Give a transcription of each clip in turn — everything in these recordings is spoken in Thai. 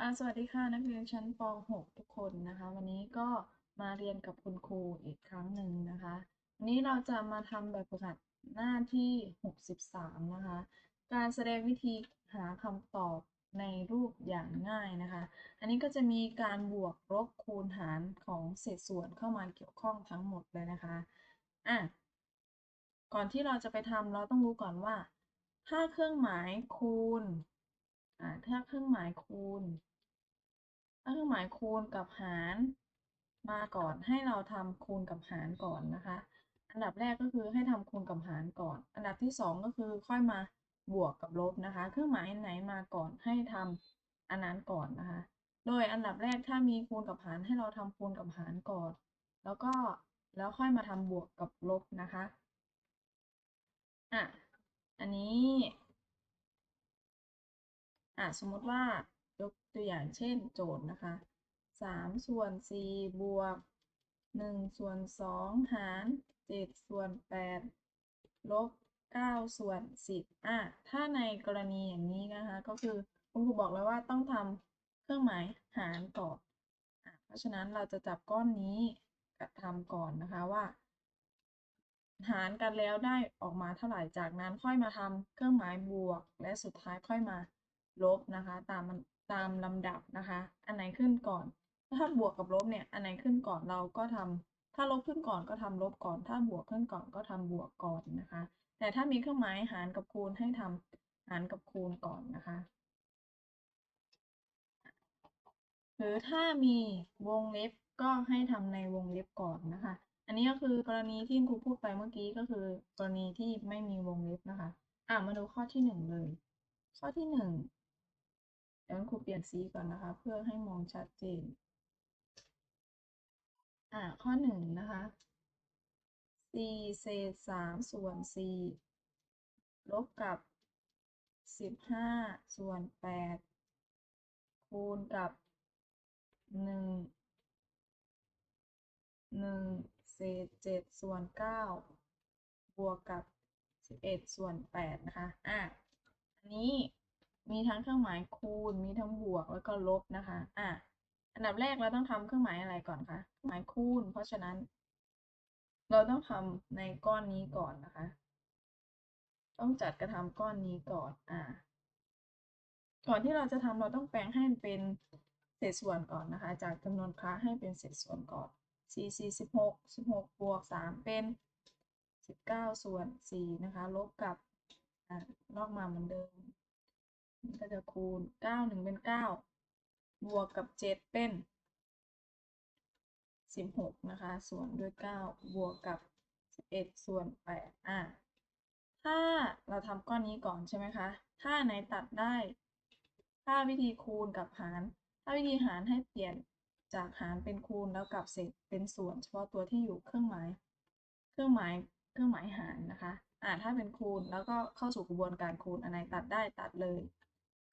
อ่าสวัสดีค่ะนักเรียนชั้นป .6 ทุกคนนะคะ วันนี้ก็มาเรียนกับคุณครูอีกครั้งหนึ่งนะคะวันนี้เราจะมาทำแบบฝึกหัดหน้าที่ 63 นะคะ การแสดงวิธีหาคำตอบในรูปอย่างง่ายนะคะ อันนี้ก็จะมีการบวกลบคูณหารของเศษส่วนเข้ามาเกี่ยวข้องทั้งหมดเลยนะคะอะก่อนที่เราจะไปทำเราต้องรู้ก่อนว่า ถ้าเครื่องหมายคูณอ่าถ้าเครื่องหมายคูณ เครื่องหมายคูณกับหารมาก่อนให้เราทำคูณกับหารก่อนนะคะ อันดับแรกก็คือให้ทำคูณกับหารก่อน อันดับที่สองก็คือค่อยมาบวกกับลบนะคะ เครื่องหมายไหนมาก่อนให้ทำอันนั้นก่อนนะคะ โดยอันดับแรกถ้ามีคูณกับหารให้เราทำคูณกับหารก่อน แล้วก็แล้วค่อยมาทำบวกกับลบนะคะอะอันนี้อะสมมติว่า ยกตัวอย่างเช่นโจทย์นะคะสามส่วนสี่บวกหนึ่งส่วนสองหารเจ็ดส่วนแปดลบเก้าส่วนสิบอะถ้าในกรณีอย่างนี้นะคะ ก็คือคุณครูบอกแล้วว่าต้องทำเครื่องหมายหารก่อนอะเพราะฉะนั้นเราจะจับก้อนนี้กับทำก่อนนะคะว่า หารกันแล้วได้ออกมาเท่าไหร่จากนั้นค่อยมาทำเครื่องหมายบวก และสุดท้ายค่อยมาลบนะคะ ตาม ตามลำดับนะคะ อันไหนขึ้นก่อน ถ้าบวกกับลบเนี่ย อันไหนขึ้นก่อนเราก็ทำถ้าลบขึ้นก่อนก็ทำลบก่อน ถ้าบวกขึ้นก่อนก็ทำบวกก่อนนะคะ แต่ถ้ามีเครื่องหมายหารกับคูณให้ทำหารกับคูณก่อนนะคะ หรือถ้ามีวงเล็บก็ให้ทำในวงเล็บก่อนนะคะ อันนี้ก็คือกรณีที่ครูพูดไปเมื่อกี้ก็คือกรณีที่ไม่มีวงเล็บนะคะ อะมาดูข้อที่หนึ่งเลย ข้อที่หนึ่ง เดี๋ยวครูเปลี่ยนสีก่อนนะคะ เพื่อให้มองชัดเจน อะข้อหนึ่งนะคะสี่เศษสามส่วนสี่ลบกับสิบห้าส่วนแปดคูณกับหนึ่งหนึ่งเศษเจ็ดส่วนเก้าบวกกับสิบเอ็ดส่วนแปดนะคะ อะ อันนี้ มีทั้งเครื่องหมายคูณ มีทั้งบวกแล้วก็ลบนะคะ อะ อันดับแรกเราต้องทำเครื่องหมายอะไรก่อนคะเครื่องหมายคูณ เพราะฉะนั้น เราต้องทำในก้อนนี้ก่อนนะคะ ต้องจัดกระทำก้อนนี้ก่อน อ่าก่อนที่เราจะทำเราต้องแปลงให้เป็นเศษส่วนก่อนนะคะ จากจำนวนคละให้เป็นเศษส่วนก่อน4 4 16 16บวก3เป็น19ส่วน4นะคะ ลบกับ อ่าลอกมาเหมือนเดิม ก็จะคูณ9 1เป็น9บวกกับ7เป็น16นะคะ ส่วนด้วย9บวกกับ11ส่วน8อะถ้าเราทำก้อนนี้ก่อนใช่ไหมคะ ถ้าไหนตัดได้ ถ้าวิธีคูณกับหาร ถ้าวิธีหารให้เปลี่ยนจากหารเป็นคูณแล้วกลับเศษเป็นส่วนเฉพาะตัวที่อยู่เครื่องหมาย เครื่องหมาย เครื่องหมายหารนะคะ อ่าถ้าเป็นคูณแล้วก็เข้าสู่กระบวนการคูณอันไหนตัดได้ตัดเลย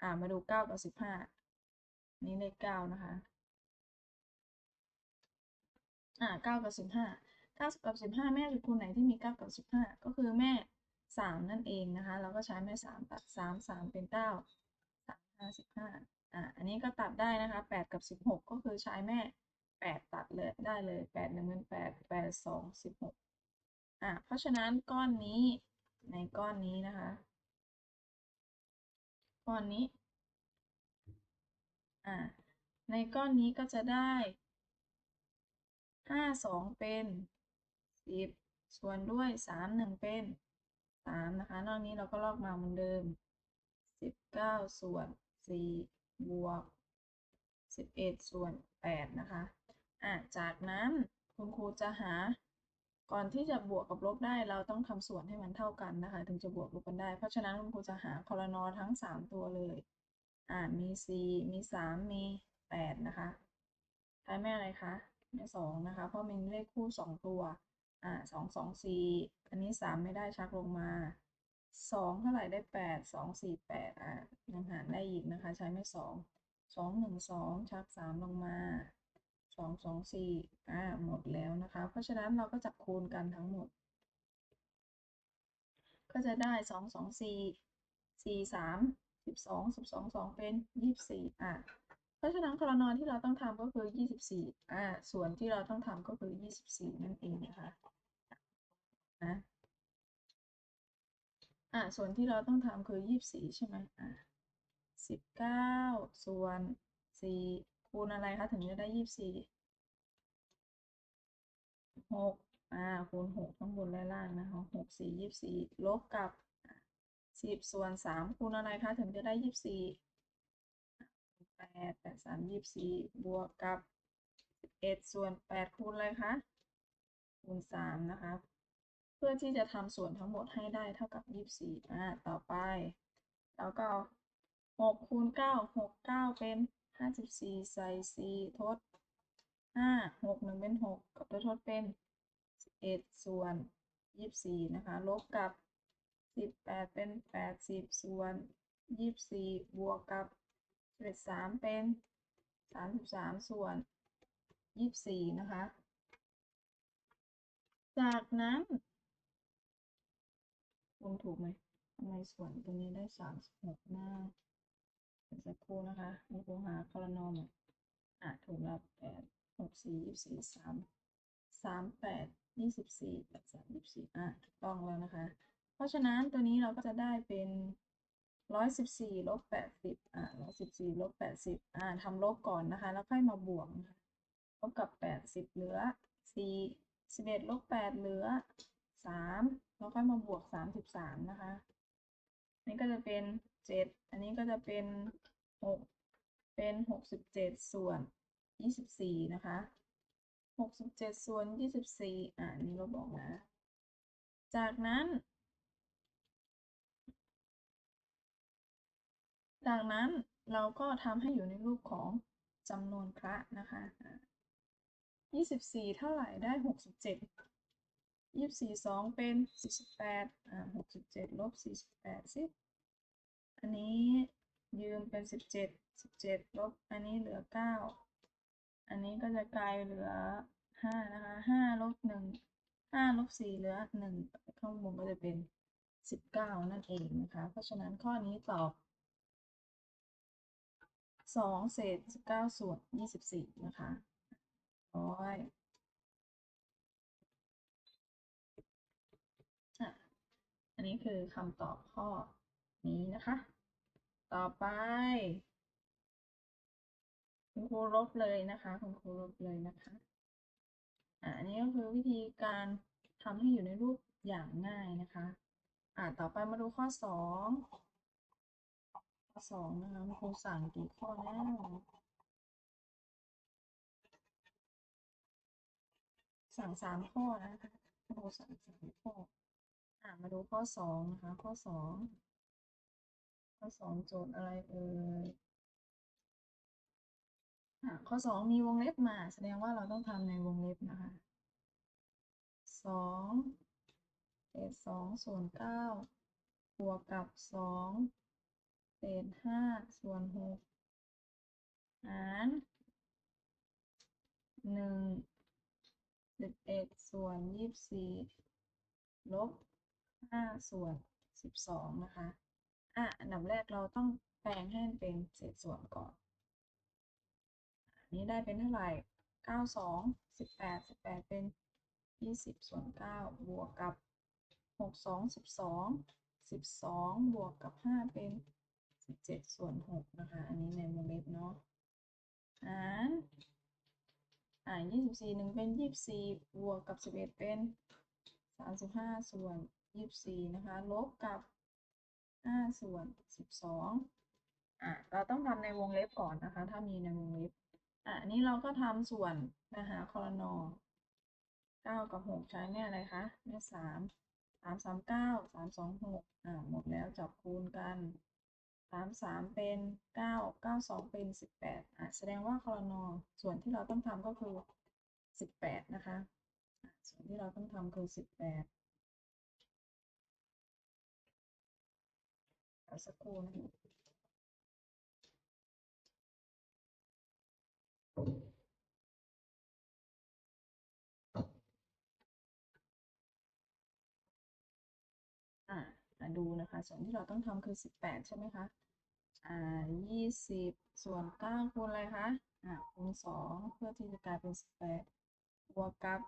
อ่ามาดูเก้าต่อสิบห้านี้เลขเก้านะคะ อ่าเก้ากับสิบห้าเก้ากับสิบห้าแม่จุคูณไหนที่มีเก้ากับสิบห้าก็คือแม่สามนั่นเองนะคะ เราก็ใช้แม่สามตัดสามสามเป็นเก้าสามห้าสิบห้าอ่าอันนี้ก็ตัดได้นะคะแปดกับสิบหกก็คือใช้แม่แปดตัดเลยได้เลยแปดหนึ่งเป็นแปดแปดสองสิบหกอ่าเพราะฉะนั้นก้อนนี้ในก้อนนี้นะคะ ก้อนนี้ อ่า ในก้อนนี้ก็จะได้ห้าสองเป็นสิบส่วนด้วยสามหนึ่งเป็นสามนะคะ นอกนี้เราก็ลอกมาเหมือนเดิมสิบเก้าส่วนสี่บวกสิบเอ็ดส่วนแปดนะคะ อะจากนั้นคุณครูจะหา ก่อนที่จะบวกกับลบได้เราต้องทำส่วนให้มันเท่ากันนะคะ ถึงจะบวกลบกันได้ เพราะฉะนั้นคุณครูจะหาคอรนอทั้งสามตัวเลย อ่ามีสี่มีสามมีแปดนะคะใช้แม่อะไรคะแม่สองนะคะ เพราะมีเลขคู่สองตัว อ่าสองสองสี่อันนี้สามไม่ได้ชักลงมาสองเท่าไหร่ได้แปดสองสี่แปดอ่ายังหารได้อีกนะคะ ใช้ไม่สองสองหนึ่งสองชักสามลงมา สองสองสี่อ่าหมดแล้วนะคะ เพราะฉะนั้นเราก็จับคูณกันทั้งหมด ก็จะได้สองสองสี่สี่สามสิบสองสิบสองสองเป็นยี่สิบสี่อะเพราะฉะนั้นคลนที่เราต้องทำก็คือ 24อ่าส่วนที่เราต้องทำก็คือ 24 นั่นเองนะคะนะอ่าส่วนที่เราต้องทำคือ 24 ใช่ไหมอ่า19 ส่วน 4 คูณอะไรคะถึงจะได้24 6อ่าคูณ6ทั้งบนและล่างนะคะ6 4 24ลบกับ10ส่วน3คูณอะไรคะถึงจะได้24แปดแปดสามยี่สิบสี่บวกกับสิบเอ็ดส่วนแปดคูณอะไรคะคูณสามนะคะเพื่อที่จะทำส่วนทั้งหมดให้ได้เท่ากับยี่สิบสี่อ่าต่อไป แล้วก็หกคูณเก้าหกเก้าเป็น ห้าสิบสี่ใส่สี่ทดห้าหกหนึ่งเป็นหกกับตัวทดเป็นสิบเอ็ดส่วนยี่สิบสี่นะคะ ลบกับสิบแปดเป็นแปดสิบส่วนยี่สิบสี่บวกกับสิบเอ็ดสามเป็นสามสิบสามส่วนยี่สิบสี่นะคะ จากนั้นคูณถูกไหมทำไมส่วนตัวนี้ได้สามสิบหกหน้า สักครู่นะคะมีครูหาคอลนอมอะถูกแล้วแปดหกสี่ยี่สี่สามสามแปดยี่สิบสี่แปดสามยี่สิบสี่อะถูกต้องแล้วนะคะ เพราะฉะนั้นตัวนี้เราก็จะได้เป็นร้อยสิบสี่ลบแปดสิบอ่าร้อยสิบสี่ลบแปดสิบอ่าทำลบก่อนนะคะ แล้วค่อยมาบวกนะคะลบกับแปดสิบเหลือสี่สิบเอ็ดลบแปดเหลือสามแล้วค่อยมาบวกสามสิบสามนะคะนนี้ก็จะเป็น เจ็ดอันนี้ก็จะเป็นหกเป็นหกสิบเจ็ดส่วนยี่สิบสี่นะคะหกสิบเจ็ดส่วนยี่สิบสี่อ่านี้เราบอกนะ จากนั้น จากนั้นเราก็ทำให้อยู่ในรูปของจำนวนคละนะคะยี่สิบสี่เท่าไหร่ได้หกสิบเจ็ดยี่สิบสี่สองเป็นสี่สิบแปดอ่าหกสิบเจ็ดลบสี่สิบแปดสิ อันนี้ยืมเป็นสิบเจ็ดสิบเจ็ดลบอันนี้เหลือเก้าอันนี้ก็จะกลายเหลือห้านะคะห้าลบหนึ่งห้าลบสี่เหลือหนึ่งข้างบนก็จะเป็นสิบเก้านั่นเองนะคะ เพราะฉะนั้นข้อนี้ตอบสองเศษสิบเก้าส่วนยี่สิบสี่นะคะร้อยอันนี้คือคำตอบข้อ นี้นะคะ ต่อไป คุณครูลบเลยนะคะ คุณครูลบเลยนะคะอะอันนี้ก็คือวิธีการทำให้อยู่ในรูปอย่างง่ายนะคะอะต่อไปมาดูข้อสองข้อสองนะคะคุณครูสั่งกี่ข้อแล้วสั่งสามข้อนะคะคุณครูสั่งสามข้ออะมาดูข้อสองนะคะ ข้อสอง ข้อสองโจทย์อะไรเอ่ยอะข้อสองมีวงเล็บมา แสดงว่าเราต้องทำในวงเล็บนะคะสองเศษสองส่วนเก้าบวกกับสองเศษห้าส่วนหกหารหนึ่งสิบเอ็ดส่วนยี่สิบสี่ลบห้าส่วนสิบสองนะคะ อะอันดับแรกเราต้องแปลงให้เป็นเศษส่วนก่อนอันนี้ได้เป็นเท่าไหร่เก้าสองสิบแปดสิบแปดเป็นยี่สิบส่วนเก้าบวกกับหกสองสิบสองสิบสองบวกกับห้าเป็นสิบเจ็ดส่วนหกนะคะ อันนี้ในวงเล็บเนาะหารอ่ายี่สิบสี่หนึ่งเป็นยี่สิบสี่บวกกับสิบเอ็ดเป็นสามสิบห้าส่วนยี่สิบสี่นะคะ ลบกับ ห้าส่วนสิบสองอะเราต้องทำในวงเล็บก่อนนะคะ ถ้ามีในวงเล็บอะนี้เราก็ทำส่วนนะคะคอรนอเก้ากับหกใช้แม่อะไรคะแม่สามสามสามเก้าสามสองหกอ่าหมดแล้วจับคูณกันสามสามเป็นเก้าเก้าสองเป็นสิบแปดอะแสดงว่าคอรนอส่วนที่เราต้องทำก็คือสิบแปดนะคะอะส่วนที่เราต้องทำคือสิบแปด เอาสักครู่นะดูนะคะ ส่วนที่เราต้องทำคือสิบแปดใช่ไหมคะ อ่ายี่สิบส่วนเก้าคูณอะไรคะ อ่าคูณสองเพื่อที่จะกลายเป็นสิบแปดบวกกับ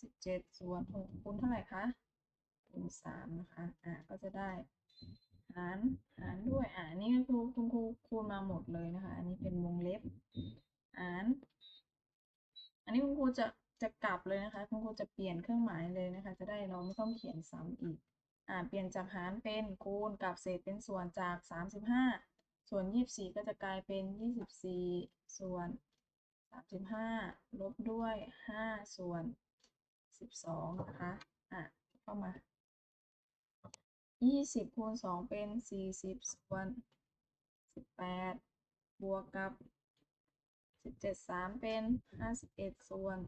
สิบเจ็ดส่วนหกคูณเท่าไหร่คะ คูณสามนะคะ อ่า ก็จะได้ หารหารด้วย อ่านี่ก็คือคุณครูคูณมาหมดเลยนะคะ อันนี้เป็นวงเล็บหาร อันนี้คุณครูจะจะกลับเลยนะคะ คุณครูจะเปลี่ยนเครื่องหมายเลยนะคะ จะได้เราไม่ต้องเขียนซ้ำอีก อ่า เปลี่ยนจากหารเป็นคูณกับเศษเป็นส่วนจากสามสิบห้าส่วนยี่สิบสี่ก็จะกลายเป็นยี่สิบสี่ส่วนสามสิบห้าลบด้วยห้าส่วนสิบสองนะคะ อะ เข้ามา ยี่สิบคูณสองเป็นสี่สิบส่วนสิบแปดบวกกับสิบเจ็ดสามเป็นห้าสิบเอ็ดส่วน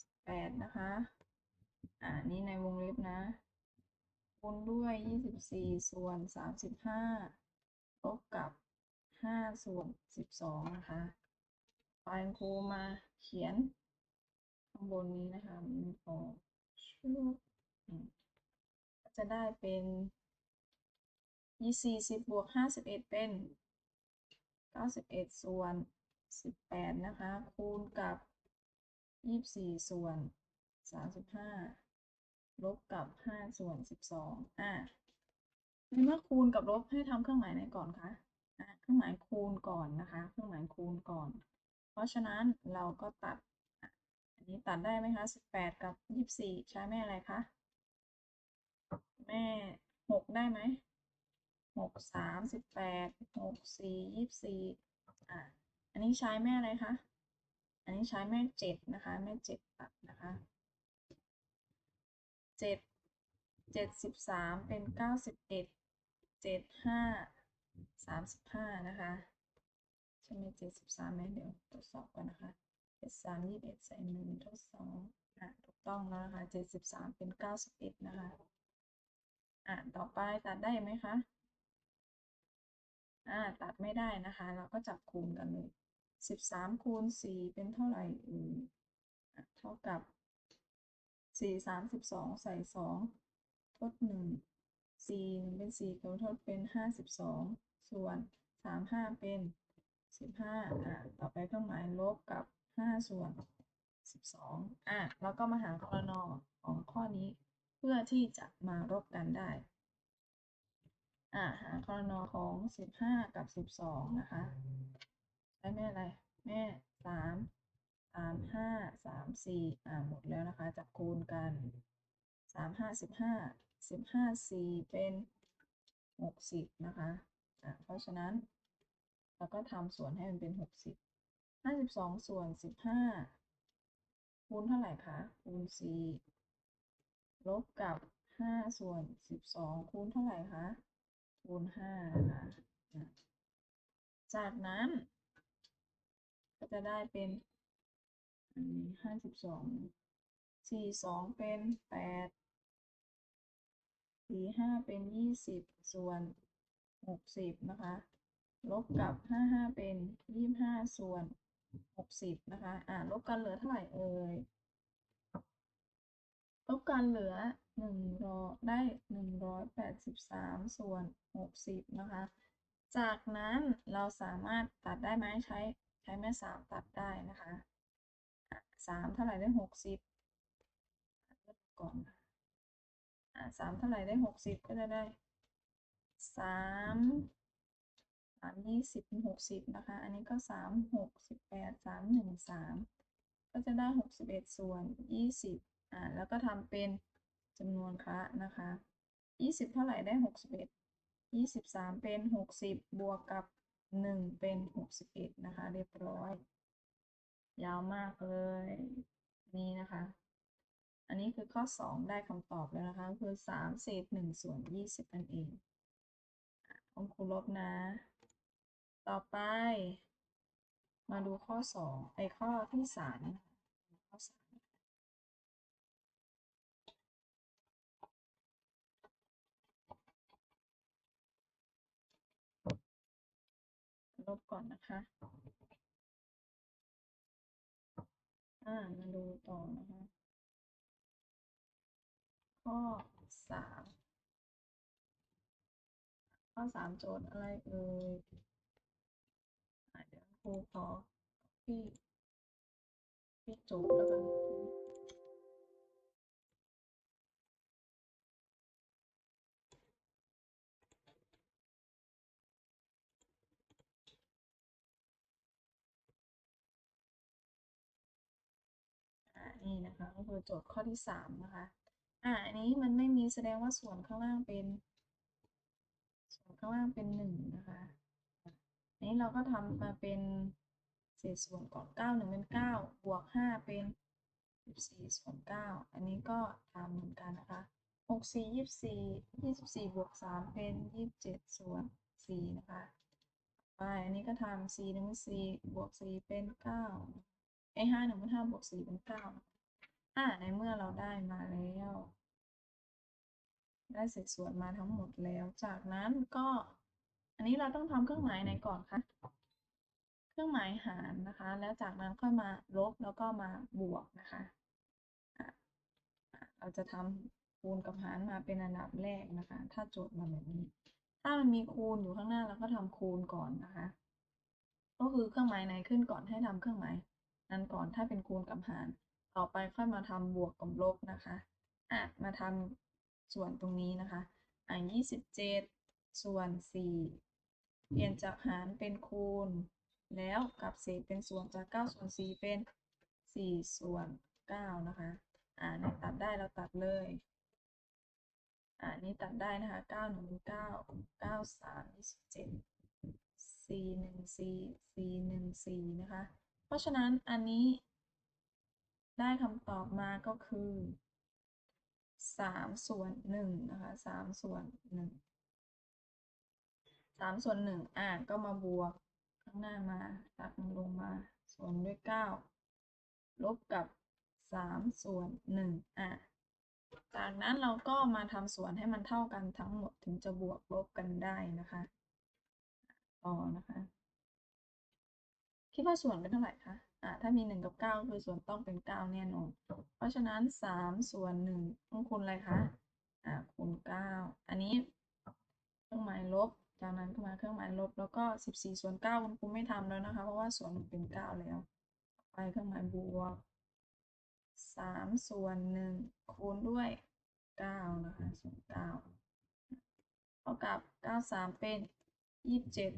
สิบแปดนะคะ อ่านี่ในวงเล็บนะ คูณด้วยยี่สิบสี่ส่วนสามสิบห้าลบกับห้าส่วนสิบสองนะคะไปครูมาเขียนข้างบนนี้นะคะมันขอชุบอืมก็ จะได้เป็นยี่สี่สิบบวกห้าสิบเอ็ดเป็นเก้าสิบเอ็ดส่วนสิบแปดนะคะ คูณกับยี่สี่ส่วนสามสิบห้าลบกับห้าส่วนสิบสองอะในเมื่อคูณกับลบให้ทำเครื่องหมายไหนก่อนคะอะเครื่องหมายคูณก่อนนะคะ เครื่องหมายคูณก่อน เพราะฉะนั้นเราก็ตัดอันนี้ตัดได้ไหมคะสิบแปดกับยี่สิบสี่ใช้แม่อะไรคะ แม่หกได้ไหมหกสามสิบแปดหกสี่ยี่สี่อะอันนี้ใช้แม่อะไรคะ อันนี้ใช้แม่เจ็ดนะคะ แม่เจ็ดตัดนะคะเจ็ดเจ็ดสิบสามเป็นเก้าสิบเอ็ดเจ็ดห้าสามสิบห้านะคะใช่ไหมเจ็ดสิบสามไหมเดี๋ยวทดสอบกันนะคะเจ็ดสามยี่สิบเอ็ดใส่หนึ่งทดสองอะถูกต้องแล้วนะคะเจ็ดสิบสามเป็นเก้าสิบเอ็ดนะคะ อะต่อไปตัดได้ไหมคะอ่าตัดไม่ได้นะคะ เราก็จับคูณกันเลยสิบสามคูณสี่เป็นเท่าไหร่เอ่ยอะเท่ากับสี่สามสิบสองใส่สองทดหนึ่งสี่หนึ่งเป็นสี่เขาทดเป็นห้าสิบสองส่วนสามห้าเป็นสิบห้าอะต่อไปเครื่องหมายลบกับห้าส่วนสิบสองอะแล้วก็มาหาครนของข้อนี้ เพื่อที่จะมารบกันได้อ่าหาครนของสิบห้ากับสิบสองนะคะใช้แม่อะไร แม่สามสามห้าสามสี่อ่าหมดแล้วนะคะ จับคูณกันสามห้าสิบห้าสิบห้าสี่เป็นหกสิบนะคะอ่าเพราะฉะนั้นเราก็ทำส่วนให้มันเป็นหกสิบห้าสิบสองส่วนสิบห้าคูณเท่าไหร่คะ คูณสี่ ลบกับห้าส่วนสิบสองคูณเท่าไหร่คะคูณห้านะคะอะจากนั้นก็จะได้เป็นอันนี้ห้าสิบสองสี่สองเป็นแปดสี่ห้าเป็นยี่สิบส่วนหกสิบนะคะ ลบกับห้าห้าเป็นยี่ห้าส่วนหกสิบนะคะ อ่าลบกันเหลือเท่าไหร่เอ่ย ลบกันเหลือหนึ่งร้อยได้หนึ่งร้อยแปดสิบสามส่วนหกสิบนะคะ จากนั้นเราสามารถตัดได้ไหมใช้ใช้แม่สามตัดได้นะคะสามเท่าไหร่ได้หกสิบก่อนสามเท่าไหร่ได้หกสิบก็จะได้สามสามยี่สิบเป็นหกสิบนะคะ อันนี้ก็สามหกสิบแปดสามหนึ่งสามก็จะได้หกสิบเอ็ดส่วนยี่สิบ อ่าแล้วก็ทำเป็นจำนวนคะนะคะยี่สิบเท่าไหร่ได้หกสิบเอ็ดยี่สิบสามเป็นหกสิบบวกกับหนึ่งเป็นหกสิบเอ็ดนะคะ เรียบร้อย ยาวมากเลยนี่นะคะ อันนี้คือข้อสองได้คำตอบแล้วนะคะ คือสามเศษหนึ่งส่วนยี่สิบนั่นเองอะคุณครูลบนะ ต่อไป มาดูข้อสองไอข้อที่สามนะคะข้อสาม ลบก่อนนะคะอ่ามาดูต่อนะคะ ข้อสามข้อสามโจทย์อะไรเอ่ยเดี๋ยวครูขอพี่พี่โจทย์แล้วกัน นี่นะคะก็คือโจทย์ข้อที่สามนะคะ อ่าอันนี้มันไม่มีแสดงว่าส่วนข้างล่างเป็น ส่วนข้างล่างเป็นหนึ่งนะคะอันนี้เราก็ทำมาเป็นเศษส่วนก่อนเก้าหนึ่งเป็นเก้าบวกห้าเป็นสิบสี่ส่วนเก้าอันนี้ก็ทำเหมือนกันนะคะหกสี่ยี่สิบสี่ยี่สิบสี่บวกสามเป็นยี่สิบเจ็ดส่วนสี่นะคะไปอันนี้ก็ทำสี่หนึ่งสี่บวกสี่เป็นเก้าไอห้าหนึ่งเป็นห้าบวกสี่เป็นเก้า อ่าในเมื่อเราได้มาแล้ว ได้เศษส่วนมาทั้งหมดแล้ว จากนั้นก็ อันนี้เราต้องทำเครื่องหมายไหนก่อนคะเครื่องหมายหารนะคะ แล้วจากนั้นค่อยมาลบแล้วก็มาบวกนะคะะะเราจะทำคูณกับหารมาเป็นอันดับแรกนะคะ ถ้าโจทย์มาแบบนี้ ถ้ามันมีคูณอยู่ข้างหน้าเราก็ทำคูณก่อนนะคะ ก็คือเครื่องหมายไหนขึ้นก่อนให้ทำเครื่องหมายนั้นก่อนถ้าเป็นคูณกับหาร ต่อไปค่อยมาทำบวกกับลบนะคะอะมาทำส่วนตรงนี้นะคะอะยี่สิบเจ็ดส่วนสี่เปลี่ยนจากหารเป็นคูณ แล้วกับเศษเป็นส่วนจากเก้าส่วนสี่เป็นสี่ส่วนเก้านะคะ อ่าในตัดได้เราตัดเลย อ่านี่ตัดได้นะคะเก้าหนึ่งเก้าเก้าสามยี่สิบเจ็ดสี่หนึ่งสี่สี่หนึ่งสี่นะคะ เพราะฉะนั้นอันนี้ ได้คำตอบมาก็คือสามส่วนหนึ่งนะคะสามส่วนหนึ่งสามส่วนหนึ่งอะก็มาบวกข้างหน้ามาตักลงมาส่วนด้วยเก้าลบกับสามส่วนหนึ่งอะจากนั้นเราก็มาทำส่วนให้มันเท่ากันทั้งหมดถึงจะบวกลบกันได้นะคะต่อนะคะ คิดว่าส่วนเป็นเท่าไหร่คะ อ่าถ้ามีหนึ่งกับเก้าคือส่วนต้องเป็นเก้าแน่นอน เพราะฉะนั้นสามส่วนหนึ่งต้องคูณอะไรคะอ่าคูณเก้าอันนี้เครื่องหมายลบ จากนั้นก็มาเครื่องหมายลบ แล้วก็สิบสี่ส่วนเก้าคุณครูไม่ทำแล้วนะคะ เพราะว่าส่วนมันเป็นเก้าแล้ว ไปเครื่องหมายบวกสามส่วนหนึ่งคูณด้วยเก้านะคะส่วนเก้าเท่ากับเก้าสามเป็นยี่สิบเจ็ด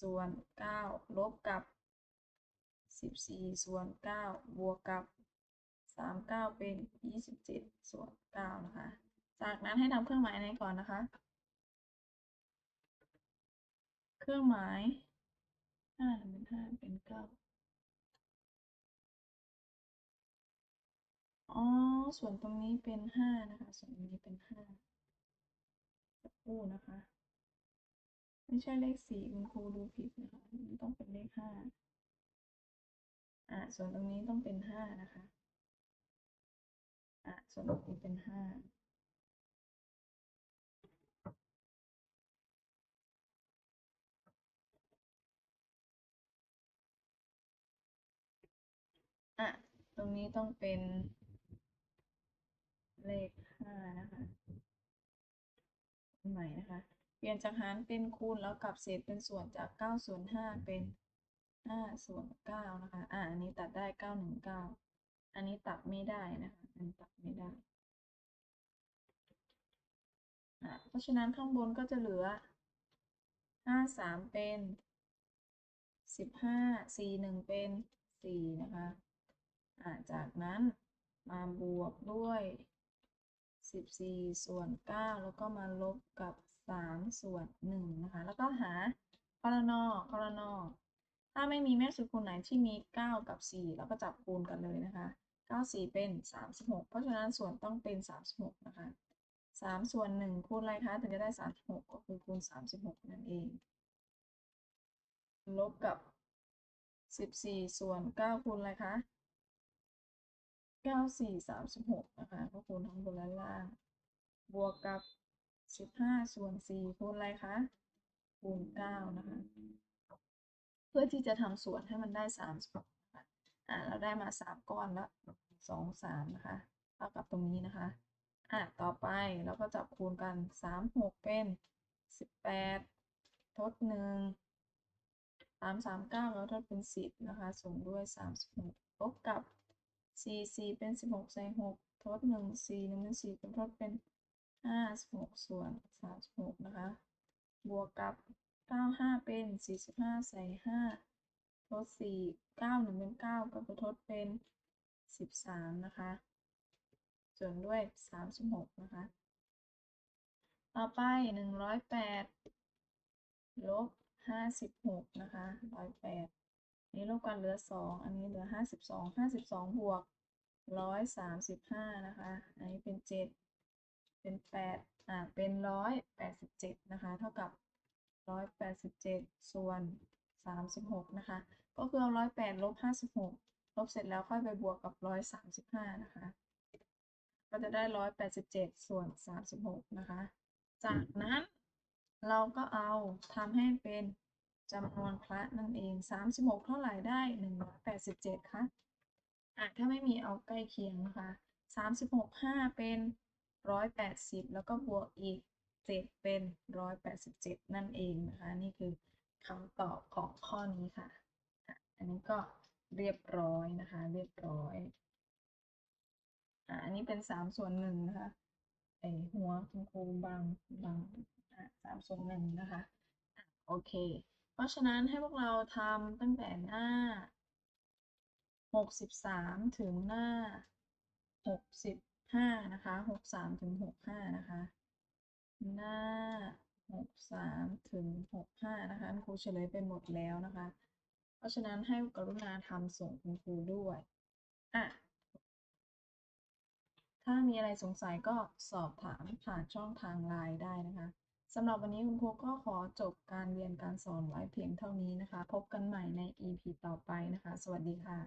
ส่วนเก้าลบกับ สิบสี่ส่วนเก้าบวกกับสามเก้าเป็นยี่สิบเจ็ดส่วนเก้านะคะ จากนั้นให้ทำเครื่องหมายไหนก่อนนะคะ เครื่องหมายห้าเป็นห้าเป็นเก้าอ๋อ ส่วนตรงนี้เป็นห้านะคะ ส่วนนี้เป็นห้าสักครู่นะคะ ไม่ใช่เลขสี่คุณครูดูผิดนะคะมันต้องเป็นเลขห้า อ่าส่วนตรงนี้ต้องเป็นห้านะคะอ่าส่วนตรงนี้เป็นห้าอะตรงนี้ต้องเป็นเลขห้านะคะใหม่นะคะ เปลี่ยนจากหารเป็นคูณแล้วกลับเศษเป็นส่วนจากเก้าส่วนห้าเป็น ห้าส่วนเก้านะคะ อะอันนี้ตัดได้เก้าหนึ่งเก้า อันนี้ตัดไม่ได้นะคะ อันนี้ตัดไม่ได้ อะเพราะฉะนั้นข้างบนก็จะเหลือห้าสามเป็นสิบห้าสี่หนึ่งเป็นสี่นะคะ อ่า จากนั้นมาบวกด้วยสิบสี่ส่วนเก้าแล้วก็มาลบกับสามส่วนหนึ่งนะคะ แล้วก็หาคอรนอคอรนอ ถ้าไม่มีแม่สุดคูณไหนที่มีเก้ากับสี่เราก็จับคูณกันเลยนะคะเก้าสี่เป็นสามสิบหกเพราะฉะนั้นส่วนต้องเป็นสามสิบหกนะคะสามส่วนหนึ่งคูณอะไรคะถึงจะได้สามสิบหกก็คือคูณสามสิบหกนั่นเอง ลบกับสิบสี่ส่วนเก้าคูณอะไรคะเก้าสี่สามสิบหกนะคะ ก็คูณทั้งบนและล่าง บวกกับสิบห้าส่วนสี่คูณอะไรคะ คูณเก้านะคะ พื่อที่จะทำส่วนให้มันได้สามสิบหกนะคะอ่าเราได้มาสามก้อนแล้วสองสามนะคะเท่ากับตรงนี้นะคะอะต่อไปเราก็จับคูณกันสามหกเป็นสิบแปดทดหนึ่งสามสามเก้าแล้วทดเป็นสิบนะคะส่งด้วยสามสิบหกลบกับสี่สี่เป็นสิบหกใส่หกทดหนึ่งสี่หนึ่งเป็นสี่เป็นทดเป็นห้าสิบหกส่วนสามสิบหกนะคะ บวกกับ เก้าห้าเป็นสี่สิบห้าใส่ห้าทดสี่เก้าหนึ่งเป็นเก้าก็ไปทดเป็นสิบสามนะคะส่วนด้วยสามสิบหกนะคะ ต่อไปหนึ่งร้อยแปดลบห้าสิบหกนะคะร้อยแปดนี้ลบกันเหลือสองอันนี้เหลือห้าสิบสองห้าสิบสองบวกร้อยสามสิบห้านะคะ อันนี้เป็นเจ็ดเป็นแปดอ่า เป็นร้อยแปดสิบเจ็ดนะคะ เท่ากับ ร้อยแปดสิบเจ็ดส่วนสามสิบหกนะคะ ก็คือเอาร้อยแปดลบห้าสิบหกลบเสร็จแล้วค่อยไปบวกกับร้อยสามสิบห้านะคะ ก็จะได้ร้อยแปดสิบเจ็ดส่วนสามสิบหกนะคะ จากนั้นเราก็เอาทำให้เป็นจำนวนคละนั่นเองสามสิบหกเท่าไหร่ได้หนึ่งร้อยแปดสิบเจ็ดคะอะถ้าไม่มีเอาใกล้เคียงนะคะสามสิบหกห้าเป็นร้อยแปดสิบแล้วก็บวกอีก เจ็ดเป็นร้อยแปดสิบเจ็ดนั่นเองนะคะ นี่คือคำตอบของข้อนี้ค่ะ อันนี้ก็เรียบร้อยนะคะ เรียบร้อยอันนี้เป็นสามส่วนหนึ่งนะคะไอหัวคุณครูบางบางสามส่วนหนึ่งนะคะอะโอเค เพราะฉะนั้นให้พวกเราทำตั้งแต่หน้าหกสิบสามถึงหน้าหกสิบห้านะคะหกสามถึงหกห้านะคะ หน้าหกสามถึงหกห้านะคะคุณครูเฉลยไปหมดแล้วนะคะ เพราะฉะนั้นให้กรุณาทำส่งคุณครูด้วยอะถ้ามีอะไรสงสัยก็สอบถามผ่านช่องทางไลน์ได้นะคะสำหรับวันนี้คุณครูก็ขอจบการเรียนการสอนไว้เพียงเท่านี้นะคะ พบกันใหม่ใน EP ต่อไปนะคะ สวัสดีค่ะ